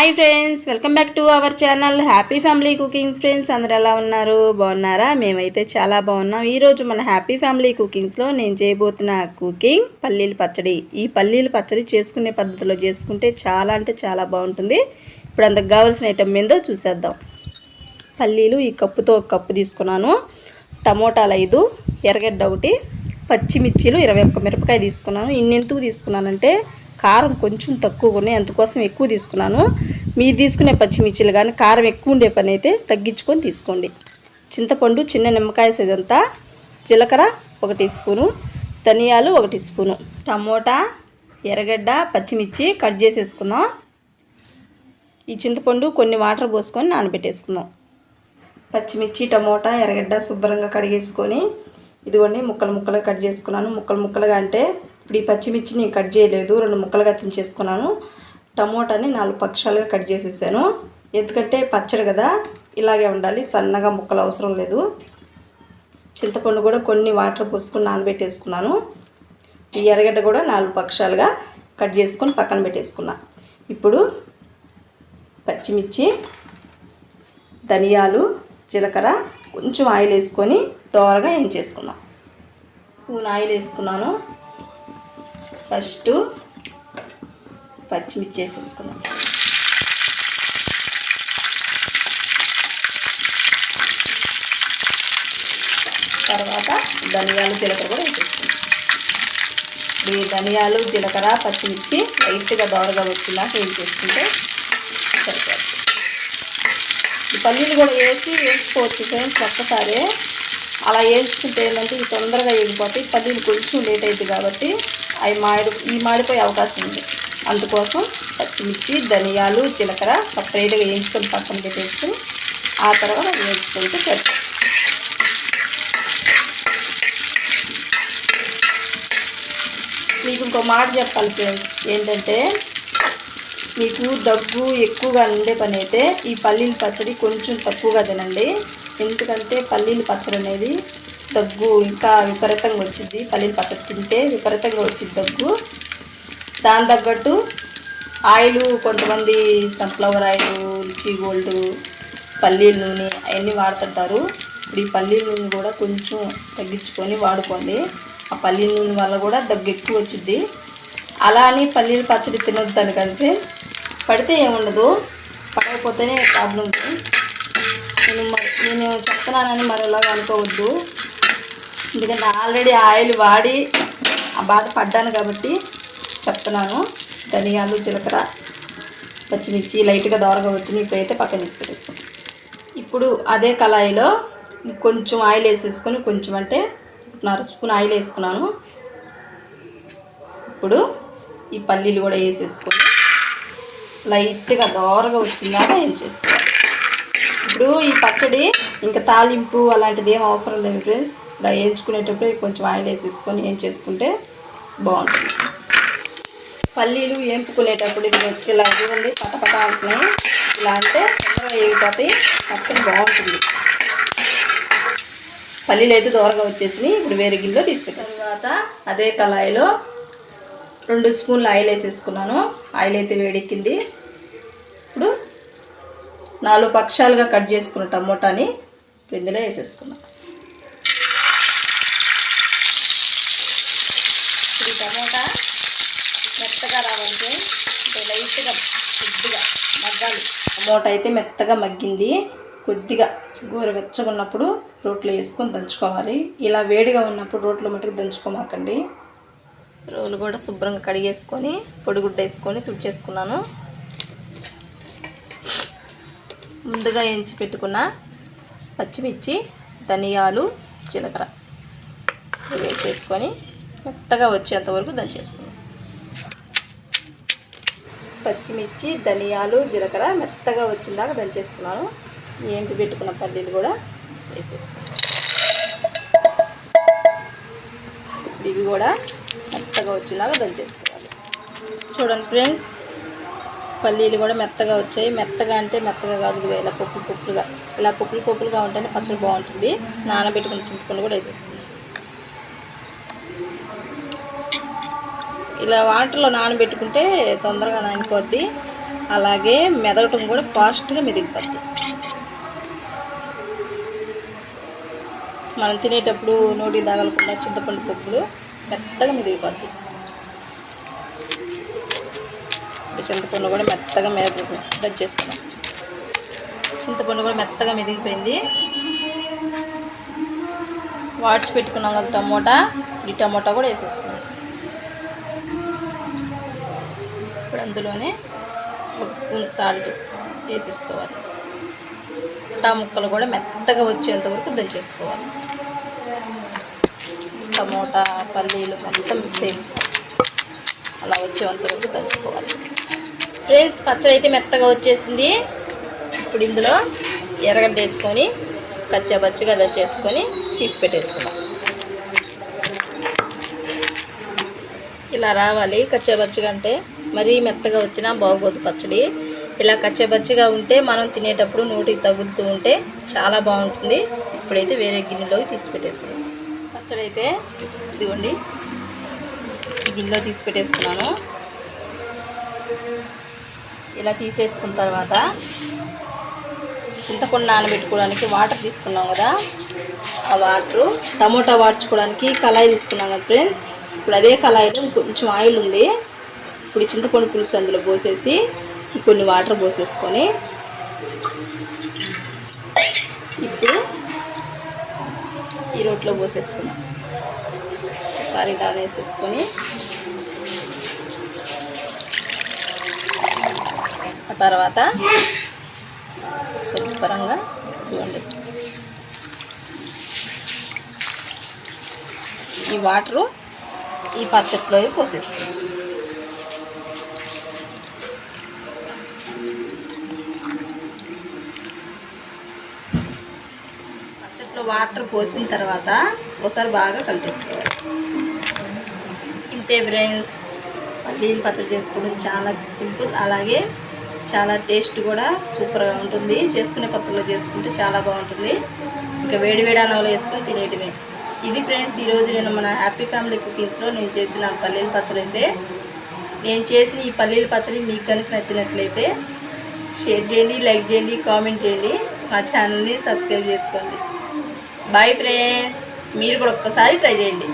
Hi friends welcome back to our channel happy family cookings friends అందరు ఎలా ఉన్నారు? బాగున్నారా? మేమైతే చాలా బాగున్నాం. ఈరోజు మన హ్యాపీ ఫ్యామిలీ కుకింగ్స్లో నేను చేయబోతున్న కుకింగ్ పల్లీలు పచ్చడి. ఈ పల్లీలు పచ్చడి చేసుకునే పద్ధతిలో చేసుకుంటే చాలా అంటే చాలా బాగుంటుంది. ఇప్పుడు అందుకు కావాల్సిన ఐటమ్ ఏందో చూసేద్దాం. పల్లీలు ఈ కప్పుతో ఒక కప్పు తీసుకున్నాను. టమోటాలు ఐదు ఎర్రగడ్డ ఒకటి పచ్చిమిర్చీలు ఇరవై ఒక్క మిరపకాయ తీసుకున్నాను. ఇన్నెందుకు తీసుకున్నానంటే కారం కొంచెం తక్కువ ఉన్నాయి. అందుకోసం ఎక్కువ తీసుకున్నాను. మీరు తీసుకునే పచ్చిమిర్చిలు కానీ కారం ఎక్కువ ఉండే పని అయితే తగ్గించుకొని తీసుకోండి. చింతపండు చిన్న నిమ్మకాయ సేదంతా జీలకర్ర ఒక టీ స్పూను ధనియాలు ఒక టీ స్పూను. టమోటా ఎర్రగడ్డ పచ్చిమిర్చి కట్ చేసేసుకుందాం. ఈ చింతపండు కొన్ని వాటర్ పోసుకొని నానబెట్టేసుకుందాం. పచ్చిమిర్చి టమోటా ఎర్రగడ్డ శుభ్రంగా కడిగేసుకొని ఇదిగోండి ముక్కలు ముక్కలు కట్ చేసుకున్నాను. ముక్కలు ముక్కలుగా అంటే ఇప్పుడు ఈ పచ్చిమిర్చి నేను కట్ చేయలేదు రెండు ముక్కలుగా తుంచేసుకున్నాను. టమోటాని నాలుగు పక్షాలుగా కట్ చేసేసాను. ఎందుకంటే పచ్చడి కదా ఇలాగే ఉండాలి సన్నగా ముక్కలు అవసరం లేదు. చింతపండు కూడా కొన్ని వాటర్ పోసుకొని నానబెట్టేసుకున్నాను. ఈ ఎర్రగడ్డ కూడా నాలుగు పక్షాలుగా కట్ చేసుకొని పక్కన పెట్టేసుకున్నా. ఇప్పుడు పచ్చిమిర్చి ధనియాలు జీలకర్ర కొంచెం ఆయిల్ వేసుకొని దోరగా ఏం చేసుకుందాం స్పూన్ ఆయిల్ వేసుకున్నాను. ఫస్ట్ పచ్చిమిర్చి వేసేసుకున్నాం తర్వాత ధనియాలు జీలకర్ర కూడా వేసేసుకున్నాం ఈ ధనియాలు జీలకర్ర పచ్చిమిర్చి లైట్గా దోరగా వచ్చిందాక ఏం చేసుకుంటే సరిపోతుంది. ఈ పల్లీలు కూడా వేసి వేసుకోవచ్చు ఫ్రెండ్స్ ఒక్కసారి. అలా వేయించుకుంటే ఏంటంటే ఇవి తొందరగా వేగిపోతాయి. పల్లీలు కొంచెం లేట్ అవుతుంది కాబట్టి అవి మాడి ఈ మాడిపోయే అవకాశం ఉంది. అందుకోసం పచ్చిమిర్చి ధనియాలు జీలకర్ర సపరేట్గా వేయించుకొని పక్కన పెట్టేసి ఆ తర్వాత వేయించుకుంటే సరిపోతుంది. మీకు ఇంకో మాట చెప్పాలి ఫ్రెండ్స్. ఏంటంటే మీకు దగ్గు ఎక్కువగా ఉండే పని అయితే ఈ పల్లీల పచ్చడి కొంచెం తక్కువగా తినండి. ఎందుకంటే పల్లీల పచ్చడి అనేది దగ్గు ఇంకా విపరీతంగా వచ్చింది. పల్లీలు పచ్చడి తింటే విపరీతంగా వచ్చింది దగ్గు. దాని తగ్గట్టు ఆయిల్ కొంతమంది సన్ఫ్లవర్ ఆయిల్ రుచి గోల్డ్ పల్లీల నూనె అవన్నీ వాడుతుంటారు. ఇప్పుడు ఈ పల్లీల నూనె కూడా కొంచెం తగ్గించుకొని వాడుకోండి. ఆ పల్లీల నూనె వల్ల కూడా దగ్గు ఎక్కువ వచ్చింది. అలా అని పల్లీల పచ్చడి తినొద్దని కంటే పడితే ఏముండదు. పడకపోతేనే ప్రాబ్లం ఉంది. నేను నేను చెప్తున్నానని మరి ఎలాగ అనుకోవద్దు. ఎందుకంటే ఆల్రెడీ ఆయిల్ వాడి ఆ బాధ పడ్డాను కాబట్టి చెప్తున్నాను. ధనియాలు జీలకర్ర పచ్చిమిర్చి లైట్గా దోరగా వచ్చినాయి ఇప్పుడైతే పక్కన తీసి ఇప్పుడు అదే కళాయిలో కొంచెం ఆయిల్ వేసేసుకొని కొంచెం అంటే నాలుగు స్పూన్ ఆయిల్ వేసుకున్నాను. ఇప్పుడు ఈ పల్లీలు కూడా వేసేసుకొని లైట్గా దోరగా వచ్చిందాక ఏం చేసుకోవాలి? ఇప్పుడు ఈ పచ్చడి ఇంకా తాలింపు అలాంటిది ఏం అవసరం లేదు ఫ్రెండ్స్ ఇలా వేయించుకునేటప్పుడు కొంచెం ఆయిల్ వేసేసుకొని ఏం చేసుకుంటే బాగుంటుంది. పల్లీలు వేపుకునేటప్పుడు ఇది ఇలా చూడండి పటపట అంటున్నాయి ఇలా అంటే తొందరగా వేగిపోతాయి. పచ్చడి బాగుంటుంది. పల్లీలు అయితే దూరంగా వచ్చేసినాయి. ఇప్పుడు వేరే గిన్నెలో తీసుకెట్టాను తర్వాత అదే కళాయిలో రెండు స్పూన్లు ఆయిల్ వేసేసుకున్నాను. ఆయిల్ అయితే వేడెక్కింది. ఇప్పుడు నాలుగు పక్షాలుగా కట్ చేసుకున్న టమోటాని ఇందులో వేసేసుకున్నాను ఈ టమోటా మెత్తగా రావాలంటే అంటే లైట్గా కొద్దిగా మగ్గాలి. టమోటా అయితే మెత్తగా మగ్గింది. కొద్దిగా గోర వెచ్చగా ఉన్నప్పుడు రోట్లో వేసుకొని దంచుకోవాలి. ఇలా వేడిగా ఉన్నప్పుడు రోట్లో మటుకు దంచుకోమాకండి. రోలు కూడా శుభ్రంగా కడిగేసుకొని పొడిగుడ్డ వేసుకొని తుడిచేసుకున్నాను. ముందుగా ఎంచి పెట్టుకున్న పచ్చిమిర్చి ధనియాలు జీలకర్ర వేసేసుకొని మెత్తగా వచ్చేంత వరకు పచ్చిమిర్చి ధనియాలు జీలకర్ర మెత్తగా వచ్చిందాక దంచేసుకున్నాను. ఏంపి పెట్టుకున్న పల్లీలు కూడా వేసేసుకున్నాను ఇప్పుడు ఇవి కూడా మెత్తగా వచ్చేలాగా దంచేసుకోవాలి. చూడండి ఫ్రెండ్స్ పల్లీలు కూడా మెత్తగా వచ్చాయి. మెత్తగా అంటే మెత్తగా కాదు ఇలా పప్పులు పప్పులుగా. ఇలా పప్పులు పప్పులుగా ఉంటేనే పచ్చడి బాగుంటుంది. నానబెట్టుకుని చింతపండు కూడా వేసేసుకున్నాం ఇలా వాటర్లో నానబెట్టుకుంటే తొందరగా నానిపోద్ది. అలాగే మెదగటం కూడా ఫాస్ట్గా మెదిగిపోద్ది. మనం తినేటప్పుడు నోటి తగలకుండా చింతపండు పప్పులు మెత్తగా మెదిగిపోద్ది. చింతపండు కూడా మెత్తగా మెదకు కట్ చేసుకున్నాం. చింతపండు కూడా మెత్తగా మెదిగిపోయింది. వాడ్చి పెట్టుకున్నాం కదా టమోటా ఈ టమోటా కూడా వేసేసుకున్నాం. ఇప్పుడు అందులోనే ఒక స్పూన్ సాల్ట్ వేసేసుకోవాలి. టా ముక్కలు కూడా మెత్తగా వచ్చేంత వరకు దంచేసుకోవాలి. టమోటా పల్లీలు మొత్తం మిక్స్ అలా వచ్చేంత వరకు దంచుకోవాలి. ఫ్రెండ్స్ పచ్చడి అయితే మెత్తగా వచ్చేసింది. ఇప్పుడు ఇందులో ఎర్రగడ్డ వేసుకొని కచ్చాపచ్చిగా దంచేసుకొని తీసి పెట్టేసుకుందాం. ఇలా రావాలి కచ్చాపచ్చిగా అంటే. మరీ మెత్తగా వచ్చినా బాగోదు పచ్చడి. ఇలా కచ్చాపచ్చిగా ఉంటే మనం తినేటప్పుడు నోటికి తగులుతూ ఉంటే చాలా బాగుంటుంది. ఇప్పుడైతే వేరే గిన్నెలోకి తీసి పెట్టేసుకుందాం. పచ్చడి అయితే ఇదిగోండి. గిన్నెలో తీసి పెట్టేసుకున్నాను. ఇలా తీసేసుకున్న తర్వాత చింతపండు నానబెట్టుకోవడానికి వాటర్ తీసుకున్నాం కదా ఆ వాటరు. టమోటా వాడ్చుకోవడానికి కళాయి తీసుకున్నాం కదా ఫ్రెండ్స్. ఇప్పుడు అదే కళాయిలో కొంచెం ఆయిల్ ఉంది. ఇప్పుడు చింతపండు పులుసు అందులో పోసేసి కొన్ని వాటర్ పోసేసుకొని ఇప్పుడు ఈ రోట్లో పోసేసుకున్నాం. సారీ ఇలా వేసేసుకొని తర్వాత శుభ్రంగా ఇవ్వండి. ఈ వాటరు ఈ పచ్చట్లో పోసేసుకోండి. పచ్చట్లో వాటర్ పోసిన తర్వాత ఒకసారి బాగా కలిపేసుకోవాలి. ఇంతే బ్రెయిన్స్ పల్లీలు పచ్చడి చేసుకోవడం చాలా సింపుల్. అలాగే చాలా టేస్ట్ కూడా సూపర్గా ఉంటుంది. చేసుకునే పత్రంలో చేసుకుంటే చాలా బాగుంటుంది. ఇంకా వేడి వేడి అన్నంలో వేసుకొని తినేయటమే ఇది ఫ్రెండ్స్ ఈరోజు నేను మన హ్యాపీ ఫ్యామిలీ కుకింగ్స్లో నేను చేసిన పల్లీల పచ్చడి అయితే. నేను చేసిన ఈ పల్లీల పచ్చడి మీకు కనుక నచ్చినట్లయితే షేర్ చేయండి లైక్ చేయండి కామెంట్ చేయండి. మా ఛానల్ని సబ్స్క్రైబ్ చేసుకోండి. Bye friends. మీరు కూడా ఒక్కసారి ట్రై చేయండి.